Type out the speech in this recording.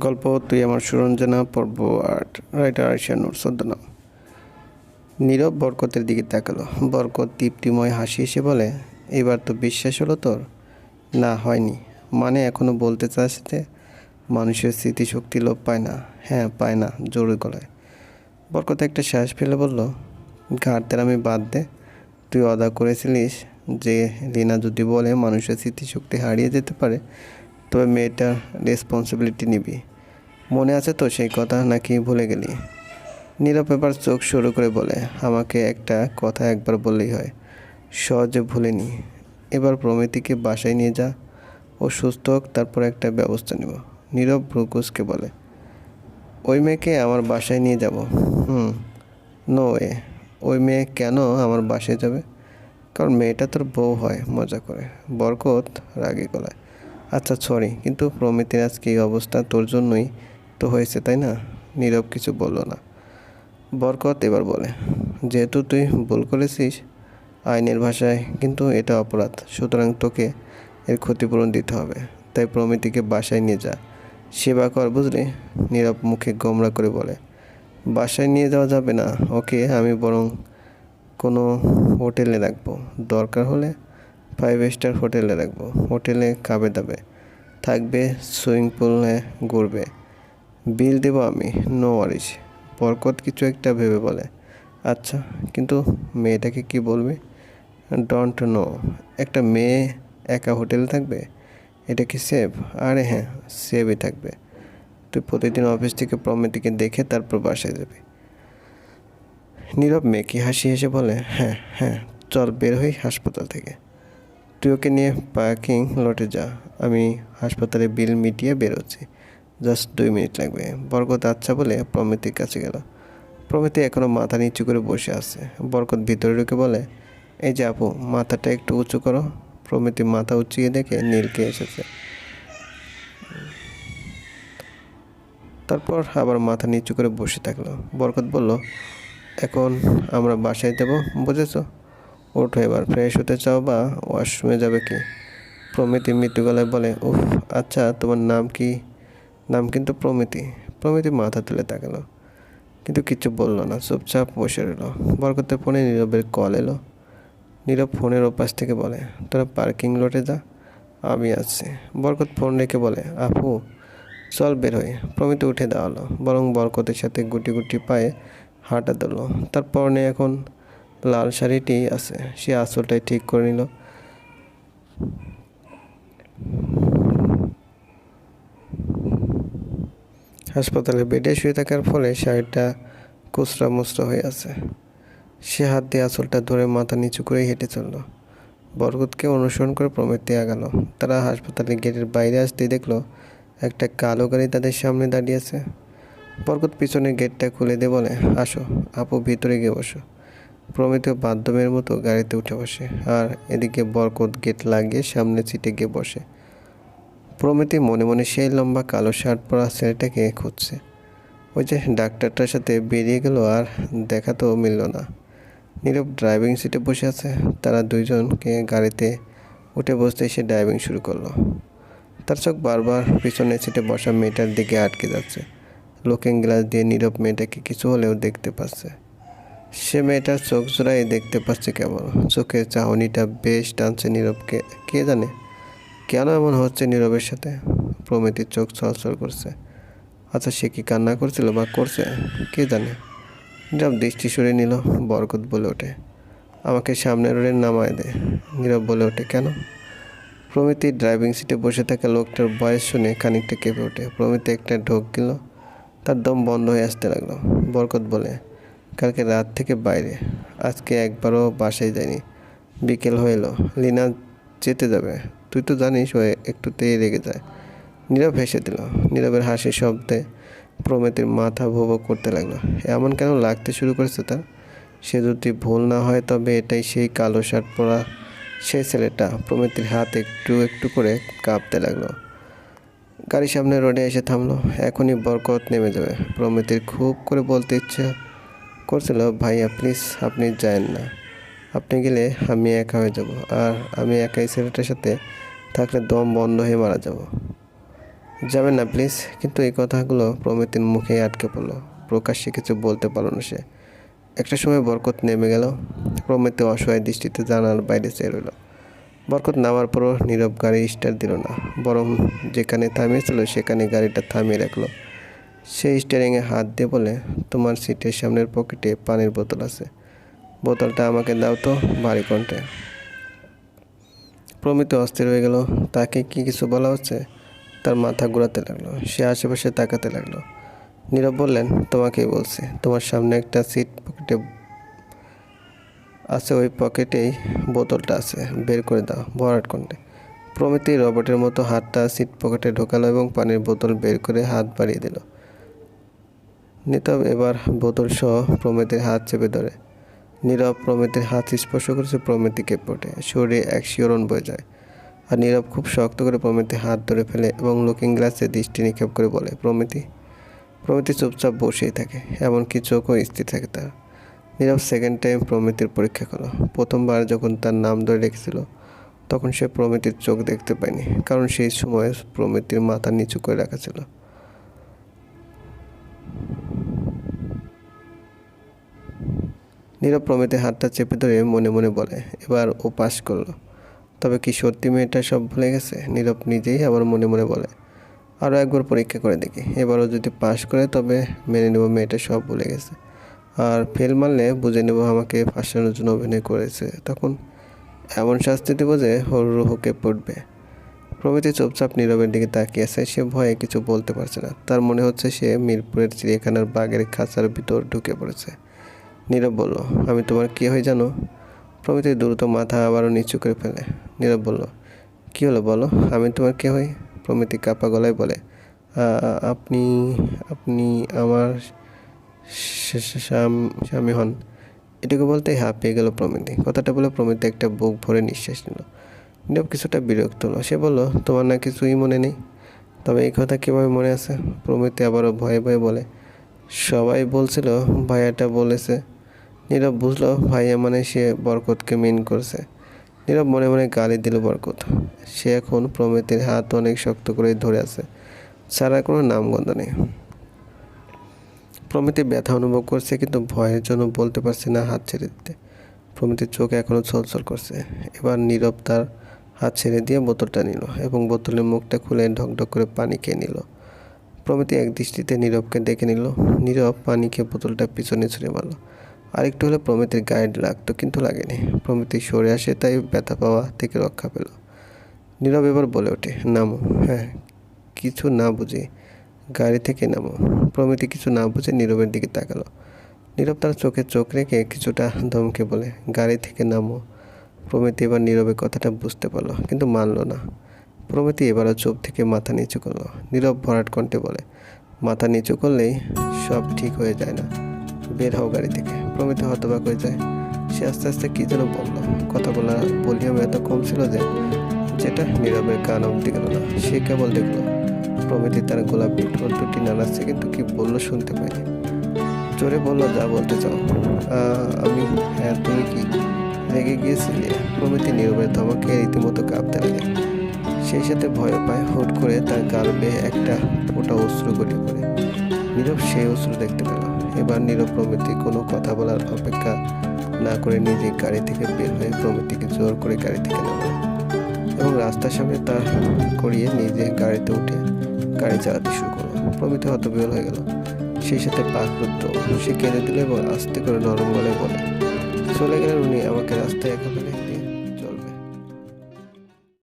গল্প, তুই আমার সুরঞ্জনা, পর্ব আট রাইটার আরশানুর ছদ্মনাম নীরব বরকতের দিকে তাকালো। বরকত তৃপ্তিময় হাসি এসে বলে, এবার তো বিশ্বাস হলো তোর? না, হয়নি। মানে এখনও বলতে চাস যে, মানুষের স্মৃতিশক্তি লোপ পায় না। হ্যাঁ পায় না জোরে গলায়। বরকত একটা শ্বাস ফেলে বলল ঘাটতের আমি বাদ দে। তুই অদা করেছিলিস যে, লীনা যদি বলে মানুষের স্মৃতিশক্তি হারিয়ে যেতে পারে, তবে মেয়েটার রেসপন্সিবিলিটি নিবি। মনে আছে তো সেই কথা, নাকি ভুলে গেলি? নীরব এবার চোখ শুরু করে বলে, আমাকে একটা কথা একবার বললেই হয়। সহজে ভুলিনি। এবার প্রমিতিকে বাসায় নিয়ে যা। ও সুস্থ হোক, তারপর একটা ব্যবস্থা নেব। নীরব ব্রুকুসকে বলে, ওই মেয়েকে আমার বাসায় নিয়ে যাব? হুম নো এ ওই মেয়ে কেন আমার বাসায় যাবে? কারণ মেয়েটা তোর বউ হয়, মজা করে। বরকত রাগে গলায় আচ্ছা সরি কিন্তু প্রমিতির আজকে এই অবস্থা তোর জন্যই তো হয়েছে, তাই না? নীরব কিছু বলল না। বরকত এবার বলে, যেহেতু তুই ভুল করেছিস আইনের ভাষায়, কিন্তু এটা অপরাধ। সুতরাং তোকে এর ক্ষতিপূরণ দিতে হবে। তাই প্রমিতিকে বাসায় নিয়ে যা। সেবা কর, বুঝলি? নীরব মুখে গোমরা করে বলে, বাসায় নিয়ে যাওয়া যাবে না। ওকে আমি বরং কোনো হোটেলে রাখব। দরকার হলে ফাইভ স্টার হোটেলে রাখব। হোটেলে খাবে দাবে। থাকবে সুইমিং পুলে ঘুরবে। বিল দেবো আমি নো ওয়ারিস বরকত কিছু একটা ভেবে বলে। আচ্ছা কিন্তু মেয়েটাকে কি বলবে? ডোন্ট নো একটা মেয়ে একা হোটেলে থাকবে? এটা কি সেভ আরে হ্যাঁ সেভই থাকবে। তুই প্রতিদিন অফিস থেকে প্রমেটিকে দেখে তারপর বাসায় যাবি। নীরব মেকি হাসি হেসে বলে হ্যাঁ হ্যাঁ চল বের হই হাসপাতাল থেকে। তুই ওকে নিয়ে পার্কিং লটে যা। আমি হাসপাতালে বিল মিটিয়ে বেরোচ্ছি। জাস্ট দুই মিনিট লাগবে। বরকত আচ্ছা বলে প্রমিতির কাছে গেল। প্রমিতি এখনও মাথা নিচু করে বসে আছে। বরকত ভিতরে ঢুকে বলে, এই যে আপু, মাথাটা একটু উঁচু করো। প্রমিতি মাথা উঁচিয়ে দেখে নীলকে এসেছে। তারপর আবার মাথা নিচু করে বসে থাকল। বরকত বলল, এখন আমরা বাসায় যাব, বুঝেছ? ওঠো এবার, ফ্রেশ হতে চাও বা ওয়াশরুমে যাবে কি? প্রমিতি মৃত্যু গলায় বলে, উফ আচ্ছা তোমার নাম কি? নাম কিন্তু প্রমিতি। প্রমিতি মাথা তুলে তাকালো। কিন্তু কিছু বলল না, চুপচাপ বসে রইল। বরকতের ফোনে নীরবের কল এলো। নীরব ফোনের ওপাশ থেকে বলে, তোরা পার্কিং লটে যা, আমি আসছি। বরকত ফোন রেখে বলে, আপু, চল বের হই। প্রমিতি উঠে দাঁড়াল, বরং বরকতের সাথে গুটি গুটি পায়ে হাঁটা দিল তার পরনে এখন লাল শাড়িটি আছে, সে আসলটাই ঠিক করে নিল। হাসপাতালে বেডে শুয়ে থাকার ফলে শাড়িটা কুচরা মুচরা হয়ে আছে। সে হাত দিয়ে আসলটা ধরে মাথা নিচু করে হেঁটে চলল। বরকতকে অনুসরণ করে প্রমিতি আগালো তারা হাসপাতালের গেটের বাইরে আসতেই দেখল, একটা কালো গাড়ি তাদের সামনে দাঁড়িয়ে আছে। বরকত পিছনের গেটটা খুলে দিয়ে বলে, আসো, আপু, ভিতরে গিয়ে বসো। প্রমিত বাধ্যমের মতো গাড়িতে উঠে বসে, আর এদিকে বরকত গেট লাগিয়ে সামনে সিটে গিয়ে বসে। প্রমিতি মনে মনে সেই লম্বা কালো শার্ট পরা ছেলেটাকে খুঁজছে। ওই যে ডাক্তারটার সাথে বেরিয়ে গেল আর দেখা তো মিলল না। নীরব ড্রাইভিং সিটে বসে আছে। তারা দুইজনকে গাড়িতে উঠে বসতে সে ড্রাইভিং শুরু করল। তার চোখ বারবার পিছনের সিটে বসা মেয়েটার দিকে আটকে যাচ্ছে। লুকিং গ্লাস দিয়ে নীরব মেয়েটাকে কিছু হলেও দেখতে পাচ্ছে। সে মেয়েটার চোখ জোড়াই দেখতে পাচ্ছে কেবল। চোখের চাহনিটা বেশ টানছে নীরবকে। কে জানে? কেন এমন হচ্ছে নীরবের সাথে? প্রমিতির চোখ ছলছল করছে। আচ্ছা সে কি কান্না করছিল বা করছে? কে জানে? নীরব দৃষ্টি সরে নিল, বরকত বলে ওঠে। আমাকে সামনের রোডে নামায় দে, নীরব বলে ওঠে, কেন? প্রমিতি ড্রাইভিং সিটে বসে থাকা লোকটার বয়স শুনে খানিকটা কেঁপে ওঠে। প্রমিতি একটা ঢোক গেল তার দম বন্ধ হয়ে আসতে লাগল। বরকত বলে, কালকে রাত থেকে বাইরে, আজকে একবারও বাসায় যায়নি বিকেল হয়ে এলো, লিনা যেতে যাবে। তুই তো জানিস ও একটুতেই রেগে যায়। নীরব হেসে দিল। নীরবের হাসির শব্দে প্রমিতির মাথা ভোগ করতে লাগল। এমন কেন লাগতে শুরু করেছে তার? সে যদি ভুল না হয় তবে এটাই সেই কালো শার্ট পরা সেই ছেলেটা। প্রমিতির হাত একটু একটু করে কাঁপতে লাগল। গাড়ির সামনে রোডে এসে থামলো। এখনই বরকত নেমে যাবে। প্রমিতির খুব করে বলতে ইচ্ছা করছিল, ভাইয়া, প্লিজ আপনি যায়েন না। আপনি গেলে আমি একা হয়ে যাব। আর আমি একাই ছেলেটার সাথে থাকলে দম বন্ধ হয়ে মারা যাব। যাবেন না, প্লিজ। কিন্তু এই কথাগুলো প্রমিতির মুখে আটকে পড়ল। প্রকাশ্যে কিছু বলতে পারল না সে। একটা সময় বরকত নেমে গেল। প্রমিতি অসহায় দৃষ্টিতে জানার বাইরে চেয়ে রইল। বরকত নামার পরও নীরব গাড়ি স্টার্ট দিল না, বরং যেখানে থামিয়েছিল সেখানে গাড়িটা থামিয়ে রাখল। সেই স্টিয়ারিংয়ে হাত দিয়ে বলে, তোমার সিটের সামনের পকেটে পানির বোতল আছে। বোতলটা আমাকে দাও তো ভারী কণ্ঠে প্রমিত অস্থির হয়ে গেল। তাকে কি কিছু বলা হচ্ছে? তার মাথা ঘোরাতে লাগল। সে আশেপাশে তাকাতে লাগল। নীরব বললেন, তোমাকেই বলছি। তোমার সামনে একটা সিট পকেটে আছে। ওই পকেটেই বোতলটা আছে। বের করে দাও, ভরাট কণ্ঠে প্রমিতি রবটের মতো হাতটা সিট পকেটে ঢোকালো এবং পানির বোতল বের করে হাত বাড়িয়ে দিল। নিতব এবার বোতল সহ প্রমিতির হাত চেপে ধরে। নীরব প্রমিতির হাত স্পর্শ করেছে প্রমিতি কেঁপে ওঠে শরীরে এক শিওরণ বয়ে যায়। আর নীরব খুব শক্ত করে প্রমিতির হাত ধরে ফেলে এবং লুকিং গ্লাসে দৃষ্টি নিক্ষেপ করে বলে, প্রমিতি প্রমিতি চুপচাপ বসেই থাকে, এমনকি চোখও স্থির থাকে তার। নীরব সেকেন্ড টাইম প্রমিতির পরীক্ষা করল। প্রথমবার যখন তার নাম ধরে রেখেছিল, তখন সে প্রমিতির চোখ দেখতে পায়নি, কারণ সেই সময় প্রমিতির মাথা নিচু করে রাখা ছিল। নীরব প্রমিতির হাতটা চেপে ধরে মনে মনে বলে, এবার ও পাস করল। তবে কি সত্যি মেয়েটা সব ভুলে গেছে? নীরব নিজেই আবার মনে মনে বলে আরও একবার পরীক্ষা করে দেখি। এবারও যদি পাশ করে, তবে মেনে নেব মেয়েটা সব ভুলে গেছে। আর ফেল মারলে বুঝে নেব আমাকে ফাঁসানোর জন্য অভিনয় করেছে। তখন এমন শাস্তি দেবো যে হর রুহকে পড়বে প্রভৃতি চুপচাপ নীরবের দিকে তাকিয়ে আছে। সে ভয়ে কিছু বলতে পারছে না। তার মনে হচ্ছে সে মিরপুরের চিড়িয়াখানার বাঘের খাঁচার ভিতর ঢুকে পড়েছে। নীরব বলল, আমি তোমার কী হয়ে জানো? প্রভৃতি দ্রুত মাথা আবারও নিচু করে ফেলে। নীরব বলল, কী হলো বলো? আমি তোমার কে হই? প্রমিতি কাপা গলায় বলে আপনি আপনি আমার স্বাম- হন। এটুকু বলতেই হাঁপিয়ে গেল প্রমিতি কথাটা বলে প্রমিতি একটা বুক ভরে নিঃশ্বাস নিল। নীরব কিছুটা বিরক্ত হলো। সে বলল, তোমার না কিছুই মনে নেই? তবে এই কথা কীভাবে মনে আছে? প্রমিতি আবারও ভয়ে ভয়ে বলে, সবাই বলছিল, ভাইয়াটা বলেছে। নীরব বুঝলো ভাইয়া মানে সে বরকতকে মিন করছে। নীরব মনে মনে গালি দিল বরকত। সে এখন প্রমিতির হাত অনেক শক্ত করে ধরে আছে। ছাড়া কোনো নামগন্ধ নেই। প্রমিতি ব্যথা অনুভব করছে কিন্তু ভয়ের জন্য বলতে পারছে না হাত ছেড়ে দিতে। প্রমিতির চোখ এখনও ছলছল করছে। এবার নীরব তার হাত ছেড়ে দিয়ে বোতলটা নিল এবং বোতলের মুখটা খুলে ঢকঢক করে পানি খেয়ে নিল। প্রমিতি এক দৃষ্টিতে নীরবকে দেখে নিল। নীরব পানি খেয়ে বোতলটা পিছনে ছুঁড়ে মারল। আরেকটু হলে প্রমিতির গায়ে লাগতো কিন্তু লাগেনি। প্রমিতি সরে আসে, তাই ব্যথা পাওয়া থেকে রক্ষা পেল। নীরব এবার বলে ওঠে, নামো। হ্যাঁ কিছু না বুঝে। গাড়ি থেকে নামো। প্রমিতি কিছু না বুঝে নীরবের দিকে তাকালো। নীরব তার চোখে চোখ রেখে কিছুটা ধমকে বলে, গাড়ি থেকে নামো। প্রমিতি এবার নীরবের কথাটা বুঝতে পারল, কিন্তু মানলো না। প্রমিতি এবারও চোখ থেকে মাথা নিচু করল। নীরব ভরাট কণ্ঠে বলে, মাথা নিচু করলেই সব ঠিক হয়ে যায় না। বের হও গাড়ি থেকে। প্রমিতি হতবাক হয়ে যায়। সে আস্তে আস্তে কী যেন বলল। কথা বলা ভলিউম এত কম ছিল যে যেটা নীরবের কান অব্দি গেল না। সে কেবল দেখল, প্রমিতি তার গোলাপি ঠোঁট দুটি নাড়াচ্ছে কিন্তু কি বলল শুনতে পায়নি জোরে বলল, যা বলতে চাও। আমি হ্যাঁ তুমি কি? রেগে গিয়েছিলে? প্রমিতি নীরবের ধমকে রীতিমতো কাঁপতে লাগে। সেই সাথে ভয় পায় হুট করে তার গাল বেয়ে একটা ফোঁটা অশ্রু গড়িয়ে পড়ে নীরব সেই অশ্রু দেখতে পেল। এবার নীরব প্রমিতি কোনো কথা বলার অপেক্ষা না করে নিজে গাড়ি থেকে বের হয়ে প্রমিতিকে জোর করে গাড়ি থেকে নামালো এবং রাস্তার সামনে তার করিয়ে নিজে গাড়িতে উঠে গাড়ি চালাতে শুরু করল। প্রমিতি হতবিহল হয়ে গেল। সেই সাথে পাকরুদ্ধ সে কেঁদে দিল এবং আস্তে করে নরম বলে বলে, চলে গেলেন উনি, আমাকে রাস্তায় একা